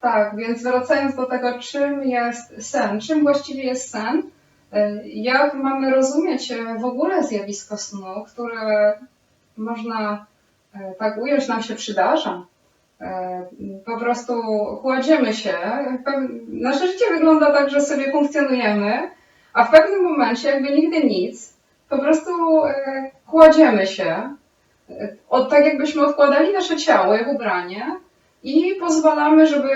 Tak, więc wracając do tego, czym jest sen, czym właściwie jest sen, e, jak mamy rozumieć e, w ogóle zjawisko snu, które można e, tak ująć, nam się przydarza. Po prostu kładziemy się, nasze życie wygląda tak, że sobie funkcjonujemy, a w pewnym momencie, jakby nigdy nic, po prostu kładziemy się, od, tak jakbyśmy odkładali nasze ciało jak ubranie, i pozwalamy, żeby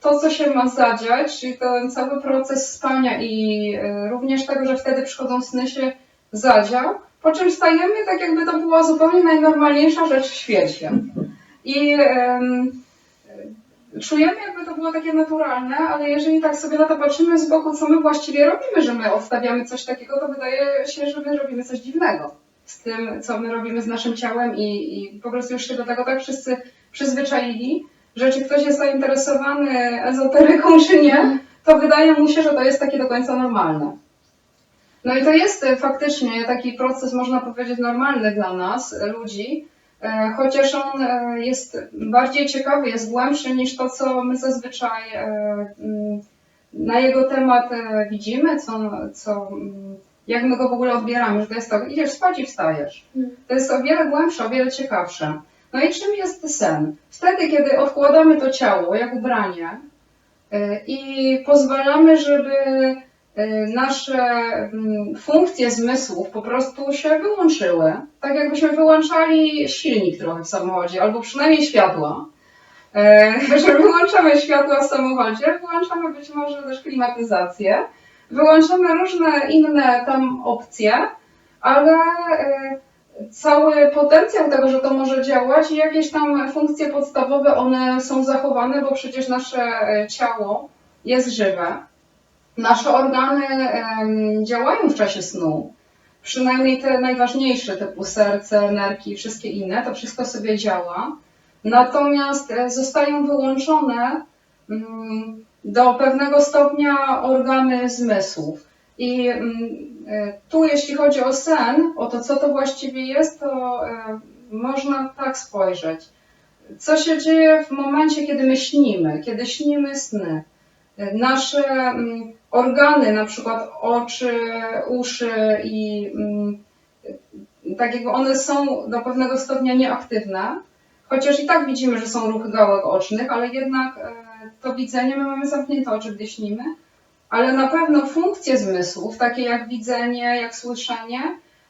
to, co się ma zadziać, czyli ten cały proces spania i e, również tego, że wtedy przychodzą sny się zadział, po czym stajemy tak, jakby to była zupełnie najnormalniejsza rzecz w świecie. I e, czujemy, jakby to było takie naturalne, ale jeżeli tak sobie na to patrzymy z boku, co my właściwie robimy, że my odstawiamy coś takiego, to wydaje się, że my robimy coś dziwnego z tym, co my robimy z naszym ciałem i, i po prostu już się do tego tak wszyscy przyzwyczaili, że czy ktoś jest zainteresowany ezoteryką, czy nie, to wydaje mu się, że to jest takie do końca normalne. No i to jest e, faktycznie taki proces, można powiedzieć, normalny dla nas, e, ludzi, e, chociaż on jest bardziej ciekawy, jest głębszy niż to, co my zazwyczaj mm, na jego temat widzimy, co, co, mm, jak my go w ogóle odbieramy, że to jest to, idziesz spać i wstajesz. To jest o wiele głębsze, o wiele ciekawsze. No i czym jest sen? Wtedy, kiedy odkładamy to ciało jak ubranie y, i pozwalamy, żeby y, nasze mm, funkcje zmysłów po prostu się wyłączyły. Tak jakbyśmy wyłączali silnik trochę w samochodzie, albo przynajmniej światła. Y, Że wyłączamy światła w samochodzie, wyłączamy być może też klimatyzację, wyłączamy różne inne tam opcje, ale cały potencjał tego, że to może działać i jakieś tam funkcje podstawowe, one są zachowane, bo przecież nasze e, ciało jest żywe. Nasze organy działają w czasie snu. Przynajmniej te najważniejsze, typu serce, nerki wszystkie inne, to wszystko sobie działa. Natomiast e, zostają wyłączone mm, do pewnego stopnia organy zmysłów. I mm, tu, jeśli chodzi o sen, o to, co to właściwie jest, to e, można tak spojrzeć. Co się dzieje w momencie, kiedy my śnimy, kiedy śnimy sny? E, Nasze mm, organy, na przykład oczy, uszy i mm, e, tak jakby one są do pewnego stopnia nieaktywne, chociaż i tak widzimy, że są ruchy gałek ocznych, ale jednak e, to widzenie, my mamy zamknięte oczy, gdy śnimy, ale na pewno funkcje zmysłów, takie jak widzenie, jak słyszenie,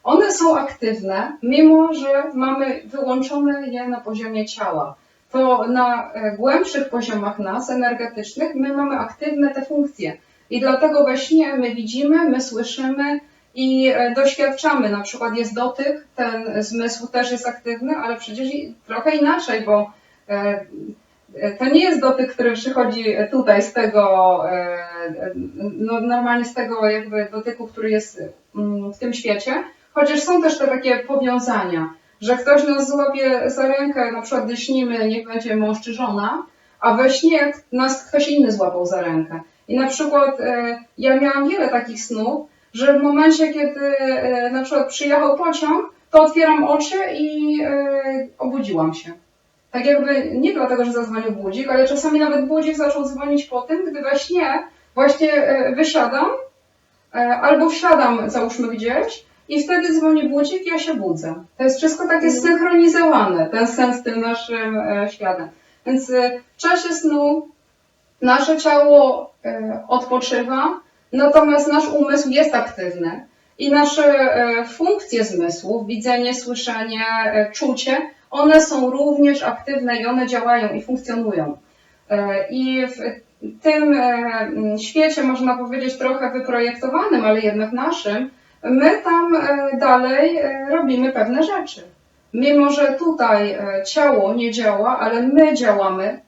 one są aktywne, mimo że mamy wyłączone je na poziomie ciała. To na e, głębszych poziomach nas, energetycznych, my mamy aktywne te funkcje. I dlatego we śnie my widzimy, my słyszymy i e, doświadczamy. Na przykład jest dotyk, ten zmysł też jest aktywny, ale przecież trochę inaczej, bo e, to nie jest dotyk, który przychodzi tutaj z tego, no normalnie z tego jakby dotyku, który jest mm, w tym świecie, chociaż są też te takie powiązania, że ktoś nas złapie za rękę, na przykład gdy śnimy, niech będzie mąż czy żona, a we śnie nas ktoś inny złapał za rękę. I na przykład e, ja miałam wiele takich snów, że w momencie, kiedy e, na przykład przyjechał pociąg, to otwieram oczy i e, obudziłam się. Tak jakby nie dlatego, że zadzwonił budzik, ale czasami nawet budzik zaczął dzwonić po tym, gdy we śnie właśnie e, wysiadam e, albo wsiadam, załóżmy gdzieś i wtedy dzwoni budzik ja się budzę. To jest wszystko takie zsynchronizowane, ten sen z tym naszym e, światem. Więc w czasie snu nasze ciało odpoczywa, natomiast nasz umysł jest aktywny i nasze funkcje zmysłów, widzenie, słyszenie, czucie, one są również aktywne i one działają i funkcjonują. I w tym e, świecie, można powiedzieć, trochę wyprojektowanym, ale jednak naszym, my tam e, dalej e, robimy pewne rzeczy. Mimo, że tutaj ciało nie działa, ale my działamy,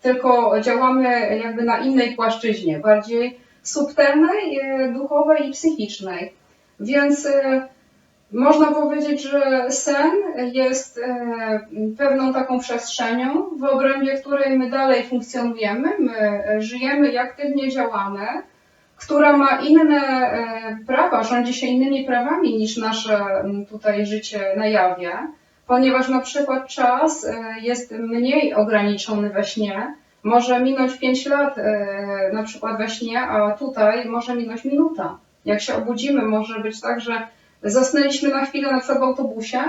tylko działamy jakby na innej płaszczyźnie, bardziej subtelnej, duchowej i psychicznej. Więc można powiedzieć, że sen jest e, pewną taką przestrzenią, w obrębie której my dalej funkcjonujemy, my żyjemy i aktywnie działamy, która ma inne e, prawa, rządzi się innymi prawami niż nasze tutaj życie na jawie, ponieważ na przykład czas e, jest mniej ograniczony we śnie. Może minąć 5 lat na przykład we śnie, a tutaj może minąć minuta. Jak się obudzimy, może być tak, że zasnęliśmy na chwilę na przykład w autobusie,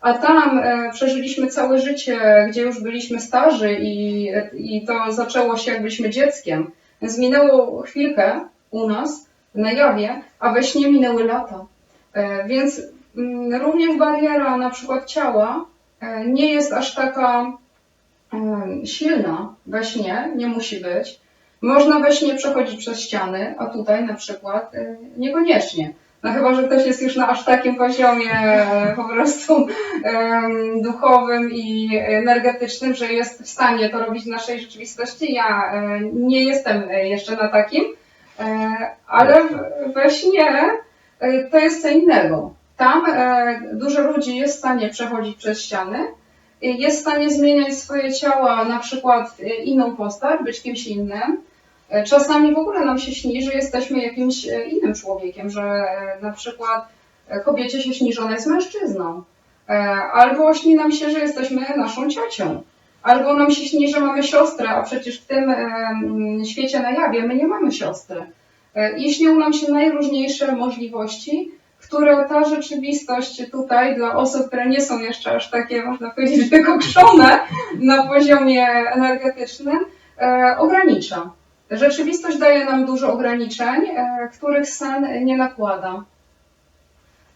a tam e, przeżyliśmy całe życie, gdzie już byliśmy starzy i, i to zaczęło się jak byliśmy dzieckiem. Więc minęło chwilkę u nas na jawie, a we śnie minęły lata. E, Więc mm, również bariera na przykład ciała e, nie jest aż taka silna we śnie, nie musi być. Można we śnie przechodzić przez ściany, a tutaj na przykład niekoniecznie. No chyba, że ktoś jest już na aż takim poziomie e, po prostu em, duchowym i energetycznym, że jest w stanie to robić w naszej rzeczywistości. Ja e, nie jestem jeszcze na takim, e, ale we śnie to jest co innego. Tam dużo ludzi jest w stanie przechodzić przez ściany, jest w stanie zmieniać swoje ciała na przykład inną postać, być kimś innym. E, Czasami w ogóle nam się śni, że jesteśmy jakimś e, innym człowiekiem, że e, na przykład kobiecie się śni, że ona jest mężczyzną. Albo śni nam się, że jesteśmy naszą ciocią. Albo nam się śni, że mamy siostrę, a przecież w tym świecie na jawie my nie mamy siostry. I śnią nam się najróżniejsze możliwości, które ta rzeczywistość tutaj dla osób, które nie są jeszcze aż takie, można powiedzieć, wykokszone na poziomie energetycznym, ogranicza. Rzeczywistość daje nam dużo ograniczeń, e, których sen nie nakłada.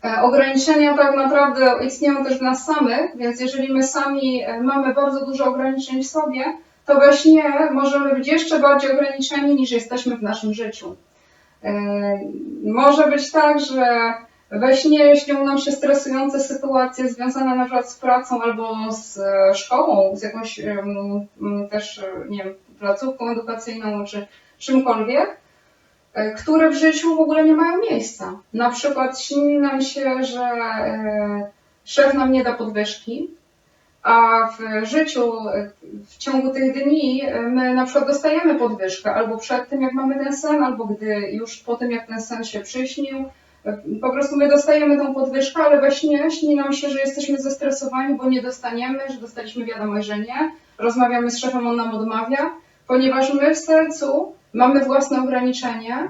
E, Ograniczenia tak naprawdę istnieją też w nas samych, więc jeżeli my sami e, mamy bardzo dużo ograniczeń w sobie, to we śnie możemy być jeszcze bardziej ograniczeni niż jesteśmy w naszym życiu. Może być tak, że we śnie śnią nam się stresujące sytuacje związane na przykład z pracą albo z szkołą, z jakąś też, nie wiem, placówką edukacyjną czy czymkolwiek, e, które w życiu w ogóle nie mają miejsca. Na przykład śni nam się, że e, szef nam nie da podwyżki, a w życiu, w ciągu tych dni, e, my na przykład dostajemy podwyżkę albo przed tym, jak mamy ten sen, albo gdy już po tym, jak ten sen się przyśnił. Po prostu my dostajemy tą podwyżkę, ale we śnie śni nam się, że jesteśmy zestresowani, bo nie dostaniemy, że dostaliśmy wiadomość, że nie. Rozmawiamy z szefem, on nam odmawia, ponieważ my w sercu mamy własne ograniczenia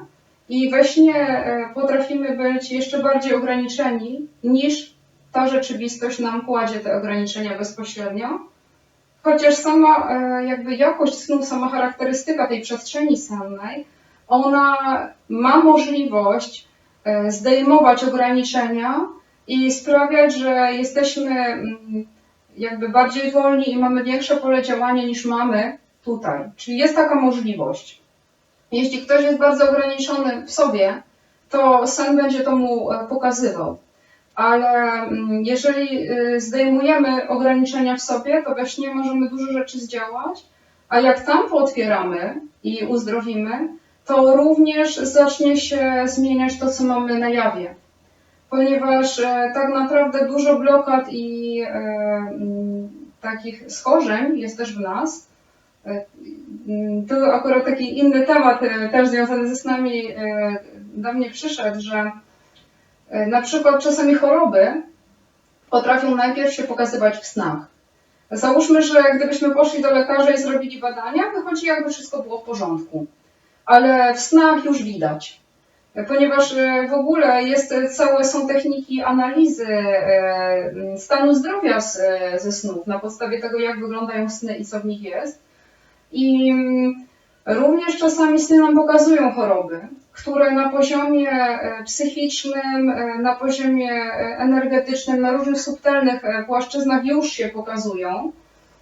i we śnie e, potrafimy być jeszcze bardziej ograniczeni niż ta rzeczywistość nam kładzie te ograniczenia bezpośrednio. Chociaż sama e, jakby jakość snu, sama charakterystyka tej przestrzeni sennej, ona ma możliwość e, zdejmować ograniczenia i sprawiać, że jesteśmy mm, jakby bardziej wolni i mamy większe pole działania niż mamy tutaj. Czyli jest taka możliwość. Jeśli ktoś jest bardzo ograniczony w sobie, to sen będzie to mu e, pokazywał. Ale mm, jeżeli y, zdejmujemy ograniczenia w sobie, to we śnie możemy dużo rzeczy zdziałać, a jak tam pootwieramy i uzdrowimy, to również zacznie się zmieniać to, co mamy na jawie. Ponieważ e, tak naprawdę dużo blokad i e, mm, takich schorzeń jest też w nas. Tu akurat taki inny temat, e, też związany ze snami, e, do mnie przyszedł, że e, na przykład czasami choroby potrafią najpierw się pokazywać w snach. Załóżmy, że gdybyśmy poszli do lekarza i zrobili badania, wychodzi jakby wszystko było w porządku. Ale w snach już widać. Ponieważ w ogóle jest całe, są techniki analizy stanu zdrowia ze snów, na podstawie tego, jak wyglądają sny i co w nich jest. I mm, również czasami sny nam pokazują choroby, które na poziomie e, psychicznym, e, na poziomie e, energetycznym, na różnych subtelnych płaszczyznach już się pokazują,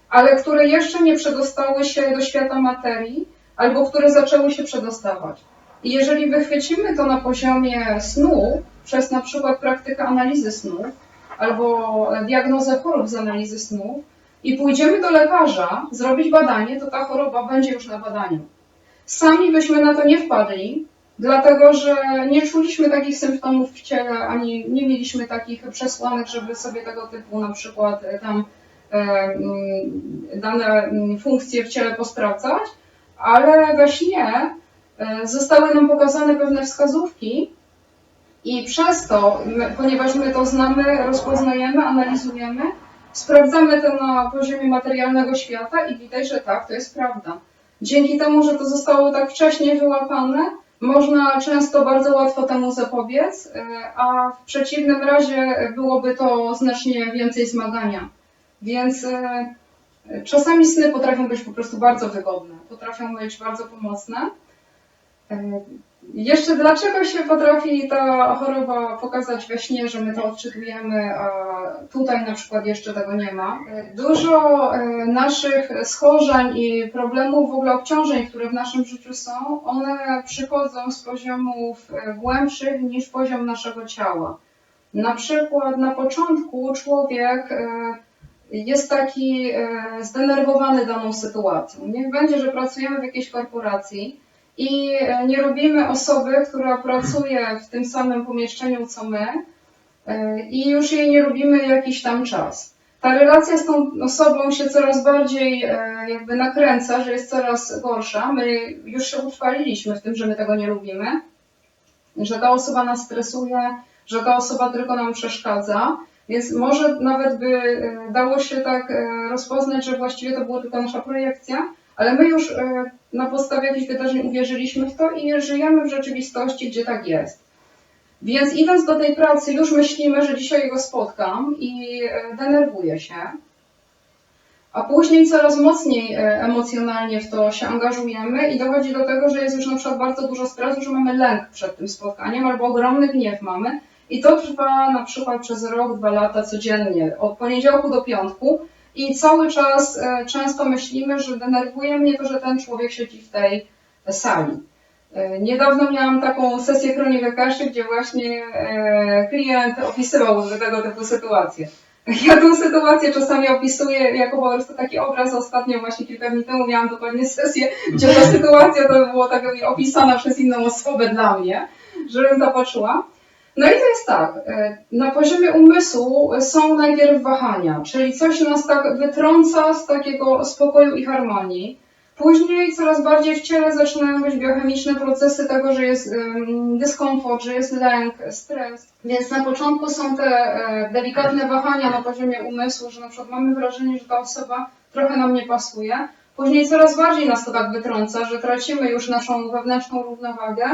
ale które jeszcze nie przedostały się do świata materii, albo które zaczęły się przedostawać. I jeżeli wychwycimy to na poziomie snu, przez na przykład praktykę analizy snów, albo diagnozę chorób z analizy snów, i pójdziemy do lekarza zrobić badanie, to ta choroba będzie już na badaniu. Sami byśmy na to nie wpadli, dlatego że nie czuliśmy takich symptomów w ciele, ani nie mieliśmy takich przesłanek, żeby sobie tego typu na przykład e, tam e, mm, dane mm, funkcje w ciele posprawdzać, ale we śnie e, zostały nam pokazane pewne wskazówki i przez to, ponieważ my to znamy, rozpoznajemy, analizujemy, sprawdzamy to na poziomie materialnego świata i widać, że tak, to jest prawda. dzięki temu, że to zostało tak wcześnie wyłapane, można często bardzo łatwo temu zapobiec, e, a w przeciwnym razie byłoby to znacznie więcej zmagania. Więc e, czasami sny potrafią być po prostu bardzo wygodne, potrafią być bardzo pomocne. Jeszcze dlaczego się potrafi ta choroba pokazać we śnie, że my to odczytujemy, a tutaj na przykład jeszcze tego nie ma? Dużo e, naszych schorzeń i problemów, w ogóle obciążeń, które w naszym życiu są, one przychodzą z poziomów e, głębszych niż poziom naszego ciała. Na przykład na początku człowiek e, jest taki zdenerwowany daną sytuacją. Niech będzie, że pracujemy w jakiejś korporacji i e, nie robimy osoby, która pracuje w tym samym pomieszczeniu co my e, i już jej nie robimy jakiś tam czas. Ta relacja z tą osobą się coraz bardziej e, jakby nakręca, że jest coraz gorsza. My już się utrwaliliśmy w tym, że my tego nie lubimy, że ta osoba nas stresuje, że ta osoba tylko nam przeszkadza. Więc może nawet by dało się tak rozpoznać, że właściwie to była tylko nasza projekcja, ale my już e, na podstawie jakichś wydarzeń uwierzyliśmy w to i żyjemy w rzeczywistości, gdzie tak jest. Więc idąc do tej pracy, już myślimy, że dzisiaj go spotkam i e, denerwuję się. A później coraz mocniej e, emocjonalnie w to się angażujemy i dochodzi do tego, że jest już na przykład bardzo dużo stresu, że mamy lęk przed tym spotkaniem albo ogromny gniew mamy. I to trwa na przykład przez rok, dwa lata codziennie, od poniedziałku do piątku. I cały czas e, często myślimy, że denerwuje mnie to, że ten człowiek siedzi w tej sali. E, Niedawno miałam taką sesję kronikarzy, gdzie właśnie e, klient opisywał tego typu sytuacje. Ja tę sytuację czasami opisuję jako po prostu taki obraz. Ostatnio, właśnie kilka dni temu miałam dokładnie sesję, gdzie ta sytuacja to była tak opisana przez inną osobę dla mnie, żebym poczuła. No i to jest tak, e, na poziomie umysłu są najpierw wahania, czyli coś nas tak wytrąca z takiego spokoju i harmonii. Później coraz bardziej w ciele zaczynają być biochemiczne procesy tego, że jest dyskomfort, że jest lęk, stres. Więc na początku są te e, delikatne wahania na poziomie umysłu, że na przykład mamy wrażenie, że ta osoba trochę nam nie pasuje. Później coraz bardziej nas to tak wytrąca, że tracimy już naszą wewnętrzną równowagę.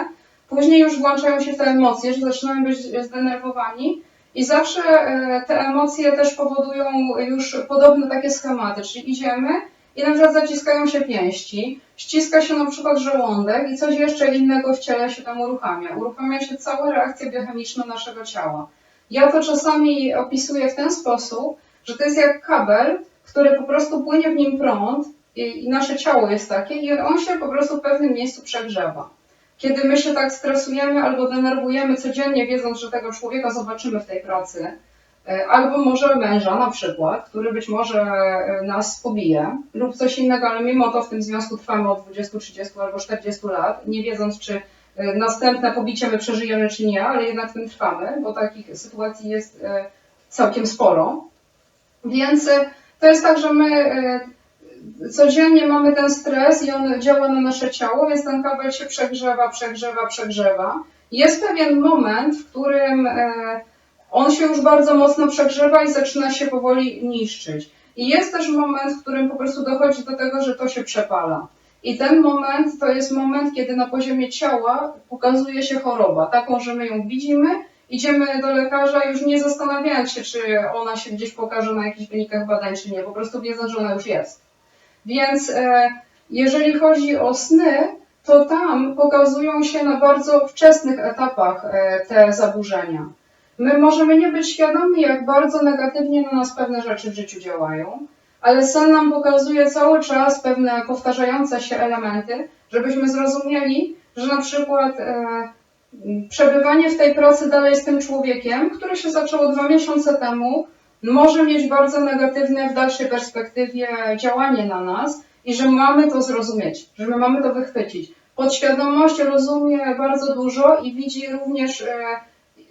Później już włączają się te emocje, że zaczynamy być zdenerwowani. I zawsze e, te emocje też powodują już podobne takie schematy, czyli idziemy i na przykład zaciskają się pięści, ściska się na przykład żołądek i coś jeszcze innego w ciele się tam uruchamia. Uruchamia się cała reakcja biochemiczna naszego ciała. Ja to czasami opisuję w ten sposób, że to jest jak kabel, który po prostu płynie w nim prąd i, i nasze ciało jest takie i on się po prostu w pewnym miejscu przegrzewa. Kiedy my się tak stresujemy albo denerwujemy codziennie, wiedząc, że tego człowieka zobaczymy w tej pracy, e, albo może męża na przykład, który być może e, nas pobije, lub coś innego, ale mimo to w tym związku trwamy od 20, 30 albo 40 lat, nie wiedząc, czy e, następne pobicie my przeżyjemy, czy nie, ale jednak w tym trwamy, bo takich sytuacji jest całkiem sporo. Więc to jest tak, że my codziennie mamy ten stres i on działa na nasze ciało, więc ten kabel się przegrzewa, przegrzewa, przegrzewa. Jest pewien moment, w którym e, on się już bardzo mocno przegrzewa i zaczyna się powoli niszczyć. I jest też moment, w którym po prostu dochodzi do tego, że to się przepala. I ten moment to jest moment, kiedy na poziomie ciała pokazuje się choroba, taką, że my ją widzimy, idziemy do lekarza już nie zastanawiając się, czy ona się gdzieś pokaże na jakichś wynikach badań, czy nie, po prostu wiedząc, że ona już jest. Więc e, jeżeli chodzi o sny, to tam pokazują się na bardzo wczesnych etapach e, te zaburzenia. My możemy nie być świadomi, jak bardzo negatywnie na nas pewne rzeczy w życiu działają, ale sen nam pokazuje cały czas pewne powtarzające się elementy, żebyśmy zrozumieli, że na przykład e, przebywanie w tej pracy dalej z tym człowiekiem, które się zaczęło dwa miesiące temu, może mieć bardzo negatywne w dalszej perspektywie działanie na nas i że mamy to zrozumieć, że my mamy to wychwycić. Podświadomość rozumie bardzo dużo i widzi również e,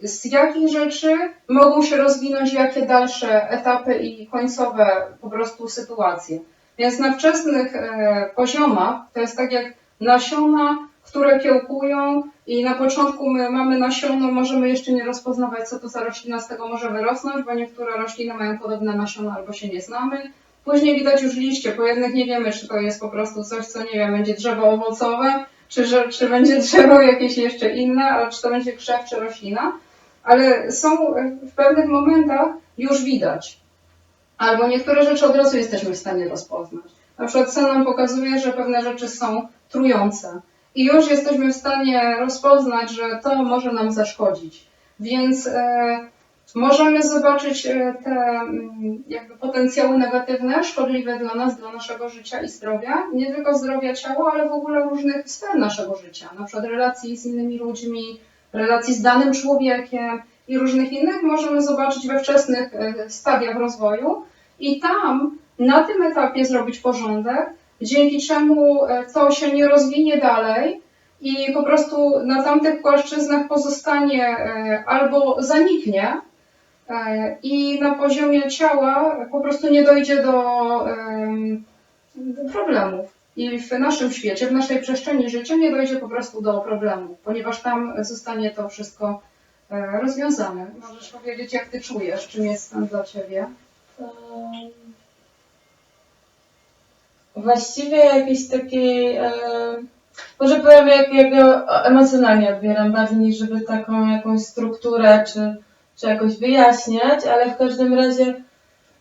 z jakich rzeczy mogą się rozwinąć jakie dalsze etapy i końcowe po prostu sytuacje. Więc na wczesnych e, poziomach to jest tak jak nasiona, które kiełkują i na początku my mamy nasiono, możemy jeszcze nie rozpoznawać, co to za roślina z tego może wyrosnąć, bo niektóre rośliny mają podobne nasiona albo się nie znamy. Później widać już liście, po jednych nie wiemy, czy to jest po prostu coś, co nie wiem, będzie drzewo owocowe, czy, że, czy będzie drzewo jakieś jeszcze inne, ale czy to będzie krzew, czy roślina. Ale są w pewnych momentach już widać. Albo niektóre rzeczy od razu jesteśmy w stanie rozpoznać. Na przykład sen nam pokazuje, że pewne rzeczy są trujące. I już jesteśmy w stanie rozpoznać, że to może nam zaszkodzić. Więc e, możemy zobaczyć e, te mm, jakby potencjały negatywne, szkodliwe dla nas, dla naszego życia i zdrowia. Nie tylko zdrowia ciała, ale w ogóle różnych sfer naszego życia. Na przykład relacji z innymi ludźmi, relacji z danym człowiekiem i różnych innych możemy zobaczyć we wczesnych e, stadiach rozwoju. I tam, na tym etapie zrobić porządek, dzięki czemu e, to się nie rozwinie dalej i po prostu na tamtych płaszczyznach pozostanie e, albo zaniknie e, i na poziomie ciała po prostu nie dojdzie do, do problemów. I w naszym świecie, w naszej przestrzeni życia nie dojdzie po prostu do problemów, ponieważ tam zostanie to wszystko rozwiązane. Możesz powiedzieć, jak ty czujesz, czym jest stan dla ciebie? Właściwie jakiejś takiej, e, może powiem jak, jak ja emocjonalnie odbieram, bardziej niż żeby taką jakąś strukturę czy, czy jakoś wyjaśniać, ale w każdym razie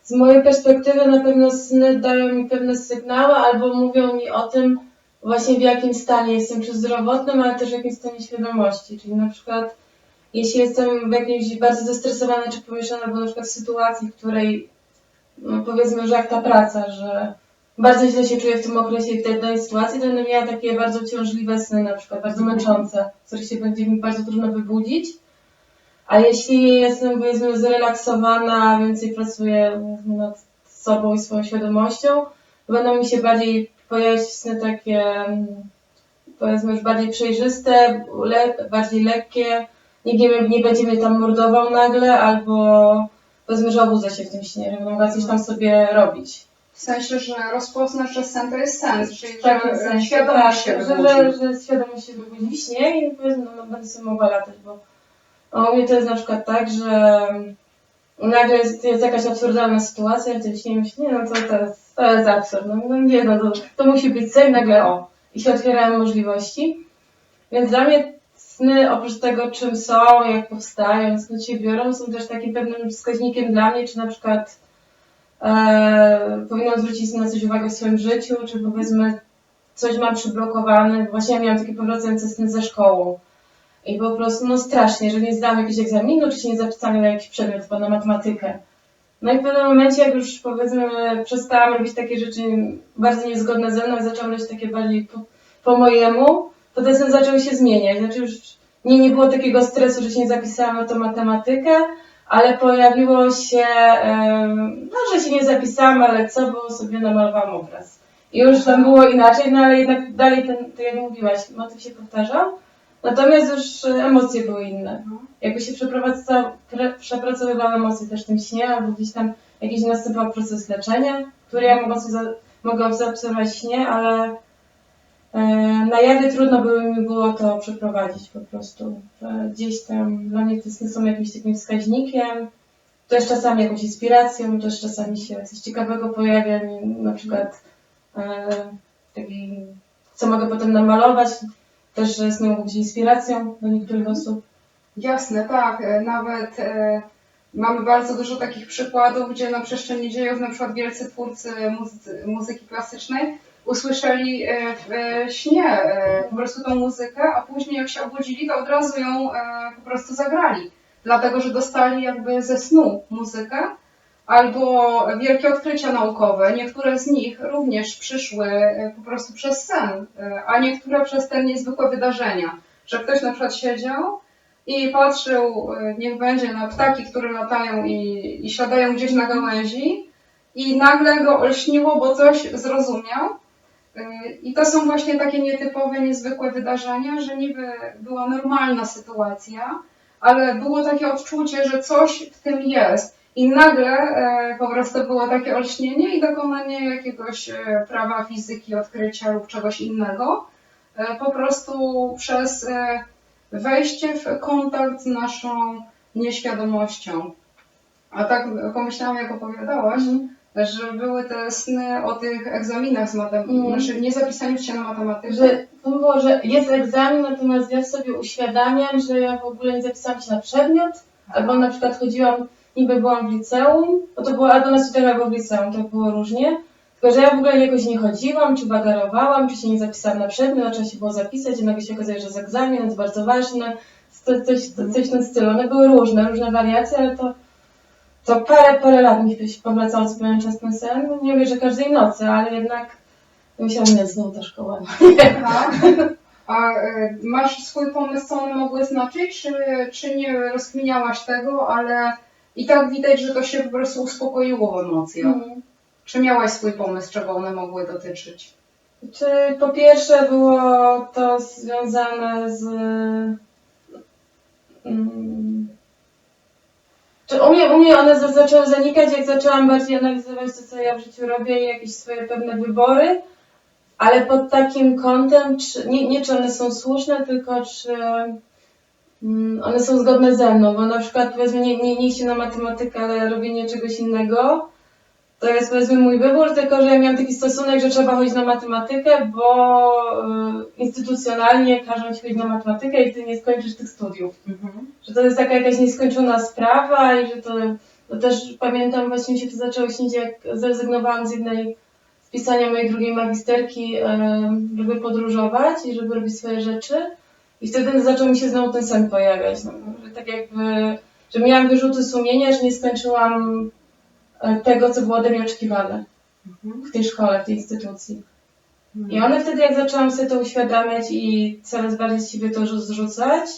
z mojej perspektywy na pewno sny dają mi pewne sygnały albo mówią mi o tym właśnie w jakim stanie jestem, czy zdrowotnym, ale też w jakim stanie świadomości, czyli na przykład jeśli jestem w jakiejś bardzo zestresowana czy pomieszana, bo na przykład w sytuacji, w której no powiedzmy, że jak ta praca, że bardzo źle się czuję w tym okresie i w tej danej sytuacji, to będę miała takie bardzo ciążliwe sny, na przykład bardzo męczące, z których się będzie mi bardzo trudno wybudzić. A jeśli jestem powiedzmy zrelaksowana, więcej pracuję nad sobą i swoją świadomością, to będą mi się bardziej pojawiać sny takie mm, powiedzmy już bardziej przejrzyste, le, bardziej lekkie, nikt nie, nie będzie mnie tam mordował nagle, albo powiedzmy, że obudzę się w tym śnie, że mogę coś tam sobie robić. W sensie, że rozpoznasz, że sen to jest sen, czyli W takim że sensie, świadomość się tak, że, wybudzi. że, że świadomość się wybudzi w śnie i powiedzmy, no, będę sobie mogła latać, bo a u mnie to jest na przykład tak, że nagle jest, jest jakaś absurdalna sytuacja, w tym śnie myślę, nie no to, to, jest, to jest absurd, no, no nie no, to, to musi być sen, nagle o, i się otwierają możliwości. Więc dla mnie sny, oprócz tego czym są, jak powstają, skąd się biorą, są też takim pewnym wskaźnikiem dla mnie, czy na przykład e, powinnam zwrócić na coś uwagę w swoim życiu, czy powiedzmy coś mam przyblokowane. Właśnie ja miałam takie powracające sny ze szkołą. I po prostu, no strasznie, że nie zdałam jakiegoś egzaminu, czy się nie zapisałam na jakiś przedmiot, chyba na matematykę. No i w pewnym momencie, jak już powiedzmy przestałam robić takie rzeczy bardzo niezgodne ze mną i zaczęłam robić takie bardziej po, po mojemu, to te sny zaczęły się zmieniać. Znaczy już nie, nie było takiego stresu, że się nie zapisałam na tą matematykę, ale pojawiło się, no że się nie zapisałam, ale co, bo sobie namalowałam obraz. I już tam było inaczej, no ale jednak dalej ten, tak jak mówiłaś, motyw się powtarzał. Natomiast już e, emocje były inne. Jakby się przepracowywały emocje też w tym śnie, albo gdzieś tam jakiś następował proces leczenia, który ja mogłam, sobie za, mogłam zaobserwować śnie, ale na jawie trudno by mi było to przeprowadzić po prostu. Że gdzieś tam dla mnie te sny są jakimś takim wskaźnikiem, też czasami jakąś inspiracją, też czasami się coś ciekawego pojawia, na przykład e, taki, co mogę potem namalować, też sny mogą być inspiracją dla niektórych osób. Jasne, tak. E, Nawet e, mamy bardzo dużo takich przykładów, gdzie na przestrzeni dziejów na przykład wielcy twórcy muzy- muzyki klasycznej usłyszeli e, w e, śnie e, po prostu tą muzykę, a później jak się obudzili, to od razu ją po prostu zagrali. Dlatego, że dostali jakby ze snu muzykę albo wielkie odkrycia naukowe. Niektóre z nich również przyszły po prostu przez sen, a niektóre przez te niezwykłe wydarzenia. Że ktoś na przykład siedział i patrzył, niech będzie na ptaki, które latają i, i siadają gdzieś na gałęzi i nagle go olśniło, bo coś zrozumiał. I to są właśnie takie nietypowe, niezwykłe wydarzenia, że niby była normalna sytuacja, ale było takie odczucie, że coś w tym jest. I nagle e, po prostu było takie olśnienie i dokonanie jakiegoś e, prawa fizyki, odkrycia lub czegoś innego. E, po prostu przez wejście w kontakt z naszą nieświadomością. A tak pomyślałam, jak opowiadałaś, że były te sny o tych egzaminach z matematyki, Mhm. znaczy nie zapisaniu się na matematykę. Że to było, że jest egzamin, natomiast ja sobie uświadamiam, że ja w ogóle nie zapisałam się na przedmiot, albo na przykład chodziłam, niby byłam w liceum, bo to było albo na studiach, albo w liceum, to było różnie. Tylko, że ja w ogóle jakoś nie chodziłam, czy bagarowałam, czy się nie zapisałam na przedmiot, a trzeba się było zapisać i nagle się okazuje, że jest egzamin, jest bardzo ważny, coś, coś w tym stylu. One były różne, różne wariacje, ale to, to parę, parę lat mi co pewien czas ten sen. Nie mówię, że każdej nocy, ale jednak musiałam nie znowu ta szkoła. Aha. A e, masz swój pomysł, co one mogły znaczyć, czy, czy nie rozkminiałaś tego, ale i tak widać, że to się po prostu uspokoiło w emocjach. Mhm. Czy miałaś swój pomysł, czego one mogły dotyczyć? Czy po pierwsze było to związane z. Mm, czy u mnie, u mnie one za- zaczęły zanikać, jak zaczęłam bardziej analizować to, co ja w życiu robię i jakieś swoje pewne wybory, ale pod takim kątem, czy, nie, nie czy one są słuszne, tylko czy mm, one są zgodne ze mną, bo na przykład powiedzmy nie, nie, nie iście na matematykę, ale robienie czegoś innego, to jest powiedzmy mój wybór, tylko że ja miałam taki stosunek, że trzeba chodzić na matematykę, bo y, instytucjonalnie każą ci chodzić na matematykę i ty nie skończysz tych studiów. Że to jest taka jakaś nieskończona sprawa i że to, to też pamiętam właśnie mi się to zaczęło śnić, jak zrezygnowałam z jednej z pisania mojej drugiej magisterki, żeby podróżować i żeby robić swoje rzeczy. I wtedy zaczął mi się znowu ten sen pojawiać. No, że tak jakby, że miałam wyrzuty sumienia, że nie skończyłam tego, co było ode mnie oczekiwane w tej szkole, w tej instytucji. I one wtedy, jak zaczęłam sobie to uświadamiać i coraz bardziej z siebie to rzu- zrzucać,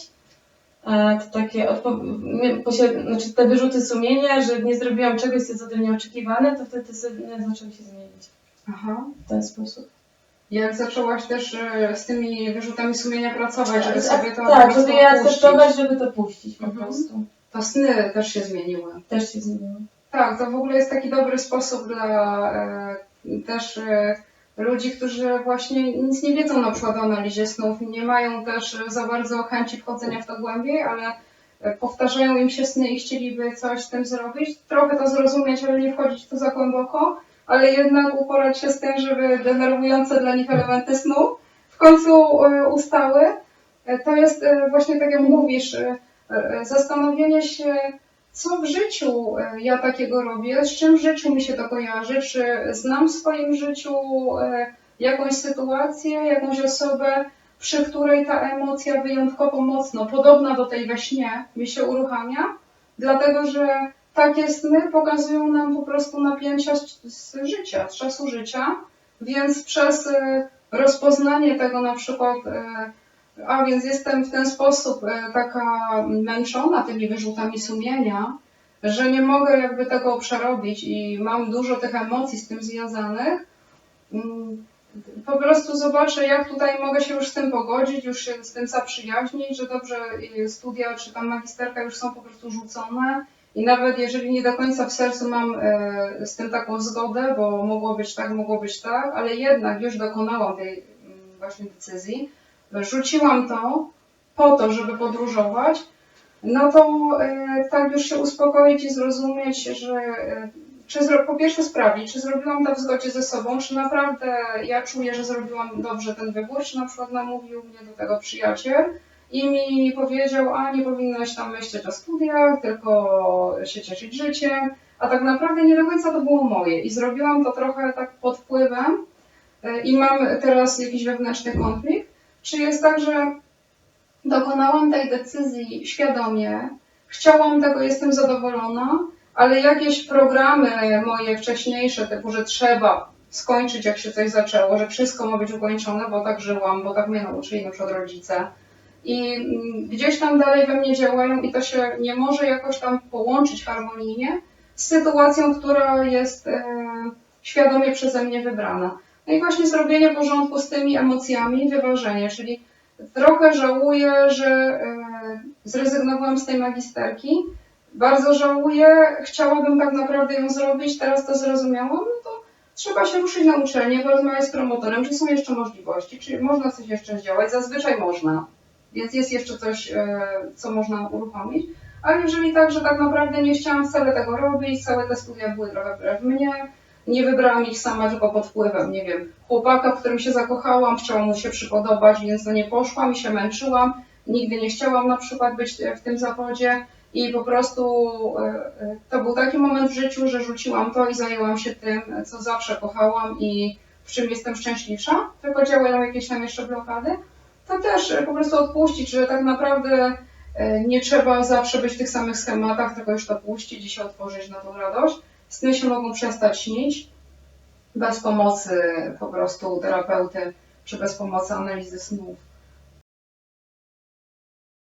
e, to takie odpo- znaczy te wyrzuty sumienia, że nie zrobiłam czegoś, co jest ode mnie oczekiwane, to wtedy te sny zaczęły się zmienić Aha. w ten sposób. Jak zaczęłaś też e, z tymi wyrzutami sumienia pracować, żeby Tak, sobie to tak, żeby je akceptować, żeby to puścić po Mhm. prostu. to sny też się zmieniły. Też się zmieniło. Tak, to w ogóle jest taki dobry sposób dla e, też e, ludzi, którzy właśnie nic nie wiedzą na przykład o analizie snów, nie mają też za bardzo chęci wchodzenia w to głębiej, ale e, powtarzają im się sny i chcieliby coś z tym zrobić. Trochę to zrozumieć, ale nie wchodzić w to za głęboko, ale jednak uporać się z tym, żeby denerwujące dla nich elementy snu w końcu e, ustały. E, To jest właśnie tak jak mówisz, zastanowienie się, co w życiu e, ja takiego robię, z czym w życiu mi się to kojarzy, czy znam w swoim życiu e, jakąś sytuację, jakąś osobę, przy której ta emocja wyjątkowo mocno, podobna do tej we śnie, mi się uruchamia, dlatego że takie sny pokazują nam po prostu napięcia z, życia, z czasu życia, więc przez e, rozpoznanie tego na przykład a więc jestem w ten sposób e, taka męczona tymi wyrzutami sumienia, że nie mogę jakby tego przerobić i mam dużo tych emocji z tym związanych. Mm, Po prostu zobaczę, jak tutaj mogę się już z tym pogodzić, już się z tym zaprzyjaźnić, że dobrze y, studia czy tam magisterka już są po prostu rzucone i nawet jeżeli nie do końca w sercu mam e, z tym taką zgodę, bo mogło być tak, mogło być tak, ale jednak już dokonałam tej mm, właśnie decyzji, rzuciłam to po to, żeby podróżować, no to e, tak już się uspokoić i zrozumieć, że e, czy po pierwsze sprawdzić, czy zrobiłam to w zgodzie ze sobą, czy naprawdę ja czuję, że zrobiłam dobrze ten wybór, czy na przykład namówił mnie do tego przyjaciel i mi powiedział, a nie powinnaś tam myśleć o studiach, tylko się cieszyć życiem, a tak naprawdę nie do końca to było moje i zrobiłam to trochę tak pod wpływem e, i mam teraz jakiś wewnętrzny konflikt, czy jest tak, że dokonałam tej decyzji świadomie, chciałam tego, jestem zadowolona, ale jakieś programy moje wcześniejsze, typu, że trzeba skończyć, jak się coś zaczęło, że wszystko ma być ukończone, bo tak żyłam, bo tak mnie nauczyli na przykład rodzice. I mm, gdzieś tam dalej we mnie działają i to się nie może jakoś tam połączyć harmonijnie z sytuacją, która jest e, świadomie przeze mnie wybrana. No i właśnie zrobienie porządku z tymi emocjami, wyważenie, czyli trochę żałuję, że e, zrezygnowałam z tej magisterki. Bardzo żałuję, chciałabym tak naprawdę ją zrobić, teraz to zrozumiałam, no to trzeba się ruszyć na uczelnię, porozmawiać z promotorem, czy są jeszcze możliwości, czy można coś jeszcze zdziałać. Zazwyczaj można, więc jest jeszcze coś, e, co można uruchomić. Ale jeżeli tak, że tak naprawdę nie chciałam wcale tego robić, całe te studia były trochę wbrew mnie, nie wybrałam ich sama, tylko pod wpływem, nie wiem, chłopaka, w którym się zakochałam, chciałam mu się przypodobać, więc no nie poszłam i się męczyłam. Nigdy nie chciałam na przykład być w tym zawodzie i po prostu e, e, to był taki moment w życiu, że rzuciłam to i zajęłam się tym, co zawsze kochałam i w czym jestem szczęśliwsza, tylko działają jakieś tam jeszcze blokady, to też e, po prostu odpuścić, że tak naprawdę nie trzeba zawsze być w tych samych schematach, tylko już to puścić i się otworzyć na tą radość. Sny się mogą przestać śnić bez pomocy po prostu terapeuty czy bez pomocy analizy snów.